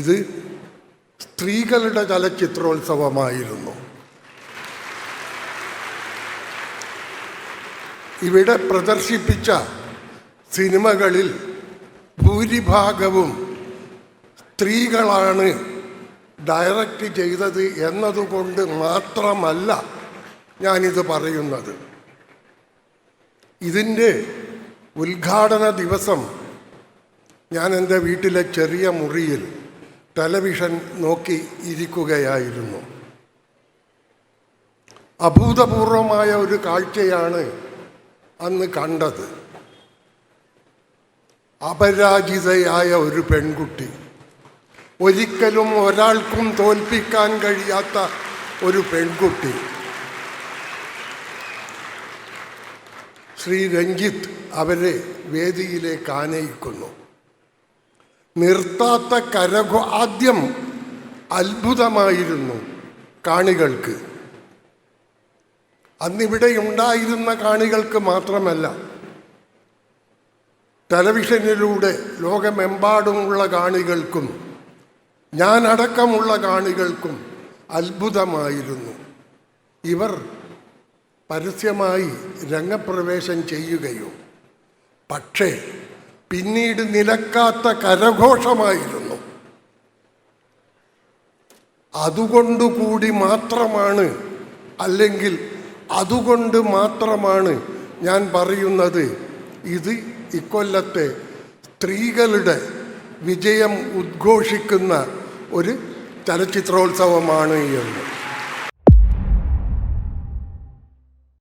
ഇത് സ്ത്രീകളുടെ ചലച്ചിത്രോത്സവമായിരുന്നു. ഇവിടെ പ്രദർശിപ്പിച്ച സിനിമകളിൽ ഭൂരിഭാഗവും സ്ത്രീകളാണ് ഡയറക്റ്റ് ചെയ്തത് എന്നതുകൊണ്ട് മാത്രമല്ല ഞാനിത് പറയുന്നത്. ഇതിന്റെ ഉദ്ഘാടന ദിവസം ഞാൻ എന്റെ വീട്ടിലെ ചെറിയ മുറിയിൽ ടെലിവിഷൻ നോക്കി ഇരിക്കുകയായിരുന്നു. അഭൂതപൂർവമായ ഒരു കാഴ്ചയാണ് അന്ന് കണ്ടത്. അപരാജിതയായ ഒരു പെൺകുട്ടി. ഒരിക്കലും ഒരാൾക്കും തോൽപ്പിക്കാൻ കഴിയാത്ത ഒരു പെൺകുട്ടി. ശ്രീ രഞ്ജിത്ത് അവരെ വേദിയിലേക്ക് ആനയിക്കുന്നു. നിർത്താത്ത കരഘോ ആദ്യം അത്ഭുതമായിരുന്നു കാണികൾക്ക്. അന്നിവിടെ ഉണ്ടായിരുന്ന കാണികൾക്ക് മാത്രമല്ല ടെലിവിഷനിലൂടെ ലോകമെമ്പാടുമുള്ള കാണികൾക്കും ഞാനടക്കമുള്ള കാണികൾക്കും അത്ഭുതമായിരുന്നു. ഇവർ പരസ്യമായി രംഗപ്രവേശം ചെയ്യുകയോ പക്ഷേ പിന്നീട് നിലക്കാത്ത കരഘോഷമായിരുന്നു. അതുകൊണ്ടുകൂടി മാത്രമാണ് അല്ലെങ്കിൽ അതുകൊണ്ട് മാത്രമാണ് ഞാൻ പറയുന്നത്. ഇത് ഇക്കൊല്ലത്തെ സ്ത്രീകളുടെ വിജയം ഉദ്ഘോഷിക്കുന്ന ഒരു ചലച്ചിത്രോത്സവമാണ് എന്ന്.